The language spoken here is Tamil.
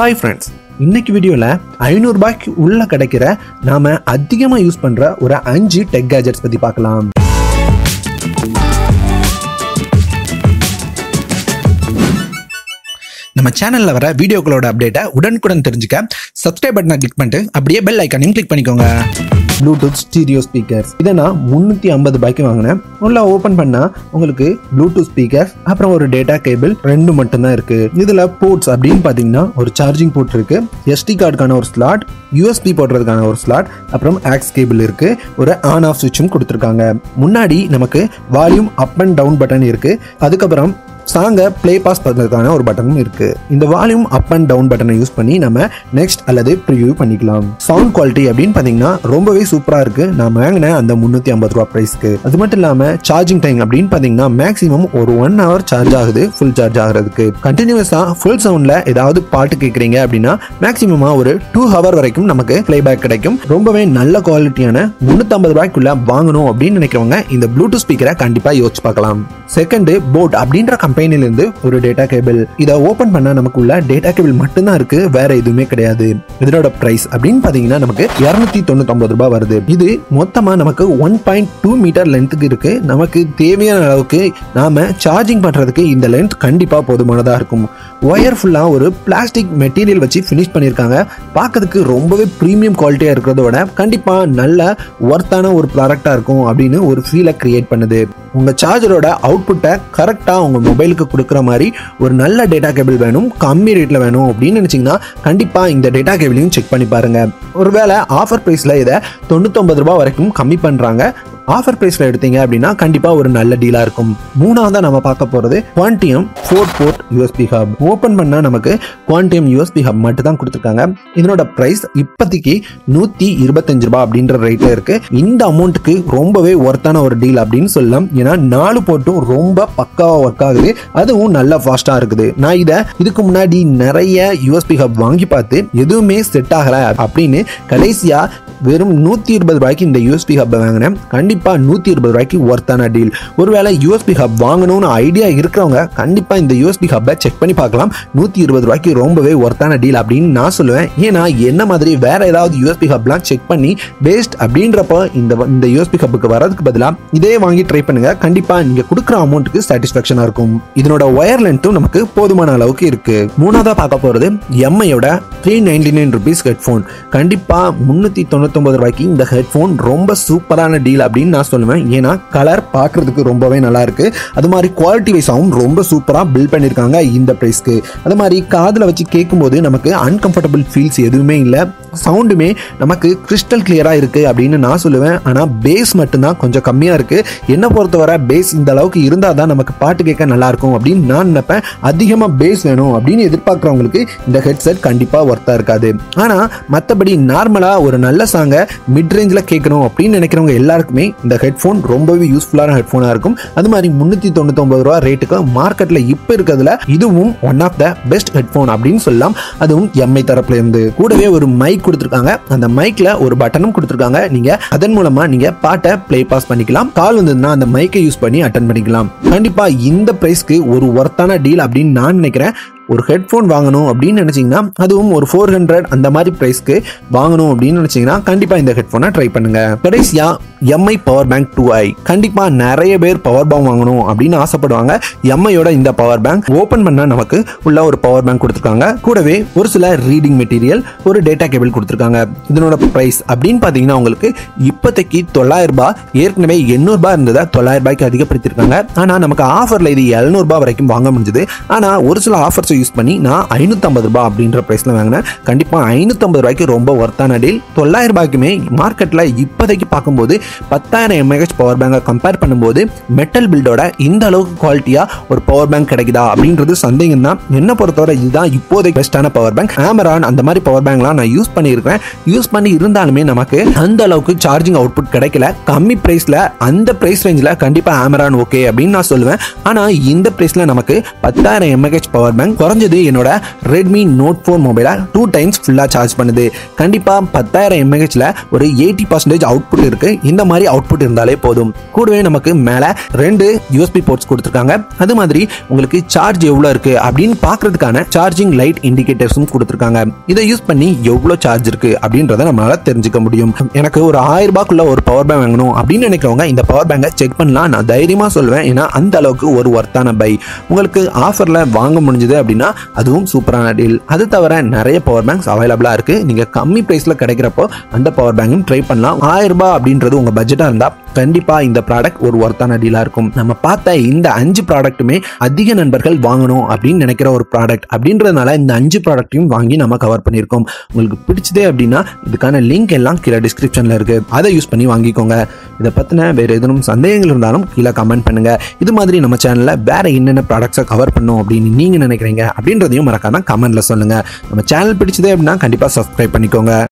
ஹாய் ஃப்ரெண்ட்ஸ் இன்னைக்கு வீடியோவில் ஐநூறுரூபாய்க்கு உள்ள கிடைக்கிற நாம அதிகமாக யூஸ் பண்ணுற ஒரு அஞ்சு டெக் கேஜெட்ஸ் பற்றி பார்க்கலாம். நம்ம சேனல்ல வர வீடியோக்களோட அப்டேட்டை உடனுக்குடன் தெரிஞ்சுக்க சப்ஸ்கிரைப் பட்டனை கிளிக் பண்ணிட்டு அப்படியே பெல் ஐக்கானையும் கிளிக் பண்ணிக்கோங்க. ப்ளூடூத் ஸ்டீரியோ ஸ்பீக்கர்ஸ் இதை நான் முந்நூற்றி ஐம்பது ரூபாய்க்கு வாங்கினேன். உள்ள ஓப்பன் பண்ணால் உங்களுக்கு ப்ளூடூத் ஸ்பீக்கர்ஸ் அப்புறம் ஒரு டேட்டா கேபிள் ரெண்டு மட்டும்தான் இருக்குது இதில் போர்ட்ஸ் அப்படின்னு பார்த்தீங்கன்னா ஒரு சார்ஜிங் போர்ட் இருக்குது எஸ்டி கார்டுக்கான ஒரு ஸ்லாட் யூஎஸ்பி போடுறதுக்கான ஒரு ஸ்லாட் அப்புறம் ஆக்ஸ் கேபிள் இருக்குது ஒரு ஆன் ஆஃப் சுவிட்சும் கொடுத்துருக்காங்க. முன்னாடி நமக்கு volume up and down button இருக்குது அதுக்கப்புறம் சாங்கை ப்ளே பாஸ் பண்ணுறதுக்கான ஒரு பட்டனும் இருக்குது இந்த வால்யூம் அப் அண்ட் டவுன் பட்டனை யூஸ் பண்ணி நம்ம நெக்ஸ்ட் அல்லது ப்ரிவியூ பண்ணிக்கலாம். சவுண்ட் குவாலிட்டி அப்படின்னு பார்த்தீங்கன்னா ரொம்பவே சூப்பராக இருக்குது நான் வாங்கினேன் அந்த முந்நூற்றி ஐம்பது ரூபா ப்ரைஸ்க்கு அது மட்டும் இல்லாமல் சார்ஜிங் டைம் அப்படின்னு பார்த்தீங்கன்னா மேக்ஸிமம் ஒரு ஒன் ஹவர் சார்ஜ் ஆகுது ஃபுல் சார்ஜ் ஆகிறதுக்கு. கண்டினியூஸாக ஃபுல் சவுண்டில் ஏதாவது பாட்டு கேட்குறீங்க அப்படின்னா மேக்ஸிமமாக ஒரு டூ ஹவர் வரைக்கும் நமக்கு ப்ளேபேக் கிடைக்கும். ரொம்பவே நல்ல குவாலிட்டியான முந்நூற்றம்பது ரூபாய்க்குள்ள வாங்கணும் அப்படின்னு நினைக்கிறவங்க இந்த ப்ளூடூத் ஸ்பீக்கரை கண்டிப்பாக யோசிச்சு பார்க்கலாம். செகண்டு போட் அப்படின்ற கம்பெனி கம்பெனிலேருந்து ஒரு டேட்டா கேபிள் இதை ஓப்பன் பண்ணா நமக்குள்ள டேட்டா கேபிள் மட்டும்தான் இருக்கு வேற எதுவுமே கிடையாது. இதனோட பிரைஸ் அப்படின்னு பாத்தீங்கன்னா நமக்கு இரநூத்தி தொண்ணூத்தொன்பது ரூபாய் வருது. இது மொத்தமா நமக்கு ஒன் பாயிண்ட் டூ மீட்டர் லென்த்துக்கு இருக்கு. நமக்கு தேவையான அளவுக்கு நாம சார்ஜிங் பண்றதுக்கு இந்த லென்த் கண்டிப்பா போதுமானதா இருக்கும். ஒயர் ஃபுல்லா ஒரு பிளாஸ்டிக் மெட்டீரியல் வச்சு ஃபினிஷ் பண்ணியிருக்காங்க. பார்க்கறதுக்கு ரொம்பவே ப்ரீமியம் குவாலிட்டியா இருக்கிறதோட கண்டிப்பாக கண்டிப்பா நல்ல ஒர்த்தான ஒரு ப்ராடக்டா இருக்கும் அப்படின்னு ஒரு ஃபீலை கிரியேட் பண்ணுது. உங்கள் சார்ஜரோட அவுட்புட்டை கரெக்டாக உங்கள் மொபைலுக்கு கொடுக்குற மாதிரி ஒரு நல்ல டேட்டா கேபிள் வேணும் கம்மி ரேட்டில் வேணும் அப்படின்னு நினச்சிங்கன்னா கண்டிப்பாக இந்த டேட்டா கேபிளையும் செக் பண்ணி பாருங்கள் ஒருவேளை ஆஃபர் ப்ரைஸில் இதை தொண்ணூத்தொம்பது ரூபா வரைக்கும் கம்மி பண்ணுறாங்க ஆஃபர் பிரைஸ்ல எடுத்தீங்க அப்படின்னா கண்டிப்பா ஒரு நல்ல டீலா இருக்கும். மூணாவதா நம்ம பார்க்க போறது Quantum four port USB hub open பண்ணா நமக்கு குவான்டியம் யூஎஸ்பி ஹப் மட்டும் தான் கொடுத்துருக்காங்க. இதனோட பிரைஸ் இப்போதைக்கு நூத்தி இருபத்தஞ்சு ரூபாய் அப்படின்ற ரேட்ல இருக்கு. இந்த அமௌண்ட்டுக்கு ரொம்பவே ஒர்த்தான ஒரு டீல் அப்படின்னு சொல்லலாம். ஏன்னா நாலு போட்டும் ரொம்ப பக்காவா ஒர்க் ஆகுது. அதுவும் நல்ல ஃபாஸ்டா இருக்குது. நான் இதை இதுக்கு முன்னாடி நிறைய யூஎஸ்பி ஹப் வாங்கி பார்த்து எதுவுமே செட் ஆகல அப்படின்னு கடைசியா வெறும் நூத்தி இருபது ரூபாய்க்கு இந்த யூஎஸ்பி ஹப்பை வாங்கினேன். கண்டிப்பாக நூற்றி இருபது ரூபாய்க்கு ஒர்த்தான டீல் ஒருவேளை யூஎஸ்பி ஹப் வாங்கணும்னு ஐடியா இருக்கிறவங்க கண்டிப்பாக இந்த யூஎஸ்பி ஹப்பை செக் பண்ணி பார்க்கலாம். நூற்றி இருபது ரூபாய்க்கு ரொம்பவே ஒர்த்தான டீல் அப்படின்னு நான் சொல்லுவேன். ஏன்னா என்ன மாதிரி வேற ஏதாவது யூஎஸ்பி ஹப்லாம் செக் பண்ணி பேஸ்ட் அப்படின்றப்ப இந்த இந்த யூஎஸ்பி ஹப்புக்கு வரதுக்கு பதிலாக இதே வாங்கி ட்ரை பண்ணுங்க. கண்டிப்பாக நீங்கள் கொடுக்குற அமௌண்ட்டுக்கு சாட்டிஸ்ஃபேக்ஷனாக இருக்கும். இதனோட ஒயர் லென்த்தும் நமக்கு போதுமான அளவுக்கு இருக்கு. மூணாவதாக பார்க்க போகிறது எம்ஐயோட three ninety nine rupees headphone கண்டிப்பாக முந்நூற்றி தொண்ணூத்தொம்பது ரூபாய்க்கு இந்த ஹெட்ஃபோன் ரொம்ப சூப்பரான டீல் அப்படின்னு அப்படின்னு நான் சொல்லுவேன். ஏன்னா கலர் பார்க்கறதுக்கு ரொம்பவே நல்லா இருக்கு. அது மாதிரி குவாலிட்டி வைஸாகவும் ரொம்ப சூப்பராக பில்ட் பண்ணியிருக்காங்க இந்த ப்ரைஸ்க்கு அது மாதிரி காதில் வச்சு கேட்கும்போது நமக்கு அன்கம்ஃபர்டபுள் ஃபீல்ஸ் எதுவுமே இல்லை. சவுண்டுமே நமக்கு கிறிஸ்டல் கிளியராக இருக்குது அப்படின்னு நான் சொல்லுவேன். ஆனால் பேஸ் மட்டும்தான் கொஞ்சம் கம்மியாக இருக்குது என்ன பொறுத்தவரை பேஸ் இந்த அளவுக்கு இருந்தால் தான் நமக்கு பாட்டு கேட்க நல்லாயிருக்கும் அப்படின்னு நான் நினைப்பேன். அதிகமாக பேஸ் வேணும் அப்படின்னு எதிர்பார்க்குறவங்களுக்கு இந்த ஹெட்செட் கண்டிப்பாக ஒர்த்தாக இருக்காது. ஆனால் மற்றபடி நார்மலாக ஒரு நல்ல சாங்கை மிட் ரேஞ்சில் கேட்கணும் அப்படின்னு நினைக்கிறவங்க எல்லாருக்குமே இந்த ஹெட்ஃபோன் ரொம்பவே யூஸ்ஃபுல்லான ஹெட்ஃபோனாக இருக்கும். அது மாதிரி முந்நூற்றி தொண்ணூத்தொம்பது ரூபா ரேட்டுக்கு மார்க்கெட்டில் இப்போ இருக்கிறதுல இதுவும் one of the best headphone அப்படின்னு சொல்லலாம். அதுவும் எம்ஐ தரப்புல இருந்து. கூடவே ஒரு மைக் கொடுத்துருக்காங்க. அந்த மைக்கில் ஒரு பட்டனும் கொடுத்துருக்காங்க. நீங்க அதன் மூலமா நீங்க பாட்டை ப்ளே பாஸ் பண்ணிக்கலாம். கால் வந்ததுன்னா அந்த மைக்கை யூஸ் பண்ணி அட்டன் பண்ணிக்கலாம். கண்டிப்பாக இந்த ப்ரைஸ்க்கு ஒரு ஒர்த்தான டீல் அப்படின்னு நான் நினைக்கிறேன். ஒரு ஹெட்ஃபோன் வாங்கணும் அப்படின்னு நினைச்சீங்கன்னா அதுவும் ஒரு ஃபோர் ஹண்ட்ரட் அந்த மாதிரி ப்ரைஸ்க்கு வாங்கணும் அப்படின்னு நினைச்சீங்கன்னா கண்டிப்பா இந்த ஹெட்ஃபோனை ட்ரை பண்ணுங்க. கடைசியா Mi power bank two i கண்டிப்பா நிறைய பேர் பவர் பேங்க் வாங்கணும் அப்படின்னு ஆசைப்படுவாங்க. எம்ஐயோட இந்த பவர் பேங்க் ஓபன் பண்ணா நமக்கு உள்ள ஒரு பவர் பேங்க் கொடுத்துருக்காங்க. கூடவே ஒரு சில ரீடிங் மெட்டீரியல் ஒரு டேட்டா கேபிள் கொடுத்துருக்காங்க. இதனோட பிரைஸ் அப்படின்னு பாத்தீங்கன்னா உங்களுக்கு இப்போதைக்கு தொள்ளாயிரம் ரூபாய் ஏற்கனவே எண்ணூறுபா இருந்ததை தொள்ளாயிரம் ரூபாய்க்கு அதிகப்படுத்திருக்காங்க. ஆனா நமக்கு ஆஃபர்ல இது எழுநூறுபா வரைக்கும் வாங்க முடிஞ்சது. ஆனா ஒரு சில ஆஃபர்ஸை யூஸ் பண்ணி நான் ஐநூற்றம்பது ரூபாய் அப்படின்ற ப்ரைஸில் வாங்கினேன். கண்டிப்பாக ஐநூற்றம்பது ரூபாய்க்கு ரொம்ப ஒர்த்தான டீல் தொள்ளாயிரம் ரூபாய்க்குமே மார்க்கெட்டில் இப்போதைக்கு பார்க்கும்போது பத்தாயிரம் எம்ஏஹெச் பவர் பேங்கை கம்பேர் பண்ணும்போது மெட்டல் பில்டோட இந்த அளவுக்கு குவாலிட்டியாக ஒரு பவர் பேங்க் கிடைக்குதா அப்படின்றது சந்தேகம் தான் என்ன பொறுத்தவரை இதுதான் இப்போதைக்கு பெஸ்ட்டான பவர் பேங்க் ஆமரான் அந்த மாதிரி பவர் பேங்க்லாம் நான் யூஸ் பண்ணியிருக்கேன் யூஸ் பண்ணி இருந்தாலுமே நமக்கு அந்த அளவுக்கு சார்ஜிங் அவுட்புட் கிடைக்கல. கம்மி ப்ரைஸில் அந்த ப்ரைஸ் ரேஞ்சில் கண்டிப்பாக ஆமரான் ஓகே அப்படின்னு நான் சொல்லுவேன். ஆனால் இந்த ப்ரைஸில் நமக்கு பத்தாயிரம் எம்ஏஹெச் பவர் பேங்க் குறைஞ்சது என்னோட ரெட்மி நோட் ஃபோர் மொபைலை டூ டைம்ஸ் ஃபுல்லாக சார்ஜ் பண்ணுது. கண்டிப்பாக பத்தாயிரம் எம்ஏஹெச்சில் ஒரு எயிட்டி பர்சன்டேஜ் அவுட்புட் இருக்குது இந்த மாதிரி அவுட்புட் இருந்தாலே போதும். கூடவே நமக்கு மேலே ரெண்டு யூஎஸ்பி போர்ட்ஸ் கொடுத்துருக்காங்க. அது மாதிரி உங்களுக்கு சார்ஜ் எவ்வளோ இருக்குது அப்படின்னு பார்க்கறதுக்கான சார்ஜிங் லைட் இண்டிகேட்டர்ஸும் கொடுத்துருக்காங்க. இதை யூஸ் பண்ணி எவ்வளோ சார்ஜ் இருக்குது அப்படின்றத நம்மளால தெரிஞ்சுக்க முடியும். எனக்கு ஒரு ஆயிரம் ரூபாய்க்குள்ள ஒரு பவர் பேங்க் வாங்கணும் அப்படின்னு நினைக்கிறவங்க இந்த பவர் பேங்கை செக் பண்ணலாம். நான் தைரியமாக சொல்லுவேன் ஏன்னா அந்த அளவுக்கு ஒரு ஒர்த்தான பை உங்களுக்கு ஆஃபரில் வாங்க முடிஞ்சது அப்படின்னா அதுவும் சூப்பரான டீல் அது தவிர நிறைய பவர் பேங்க்ஸ் அவைலபிளாக இருக்குது நீங்கள் கம்மி ப்ரைஸில் கிடைக்கிறப்போ அந்த பவர் பேங்கும் ட்ரை பண்ணலாம். ஆயிரம் ரூபாய் அப்படின்றது உங்கள் பட்ஜெட்டாக இருந்தால் கண்டிப்பாக இந்த ப்ராடக்ட் ஒரு ஒர்த்தான டீலாக இருக்கும். நம்ம பார்த்த இந்த அஞ்சு ப்ராடக்ட்டுமே அதிக நண்பர்கள் வாங்கணும் அப்படின்னு நினைக்கிற ஒரு ப்ராடக்ட் அப்படின்றதுனால இந்த அஞ்சு ப்ராடக்ட்டையும் வாங்கி நம்ம கவர் பண்ணியிருக்கோம். உங்களுக்கு பிடிச்சதே அப்படின்னா இதுக்கான லிங்க் எல்லாம் கீழே டிஸ்கிரிப்ஷனில் இருக்குது அதை யூஸ் பண்ணி வாங்கிக்கோங்க. இதை பற்றின வேறு எதுவும் சந்தேகங்கள் இருந்தாலும் கீழே கமெண்ட் பண்ணுங்கள் இது மாதிரி நம்ம சேனலில் வேறு என்னென்ன ப்ராடக்ட்ஸை கவர் பண்ணும் அப்படின்னு நீங்கள் நினைக்கிறீங்க அப்படின்றதையும் மறக்காம கமெண்ட்டில் சொல்லுங்கள் நம்ம சேனல் பிடிச்சதே அப்படின்னா கண்டிப்பாக சப்ஸ்கிரைப் பண்ணிக்கோங்க.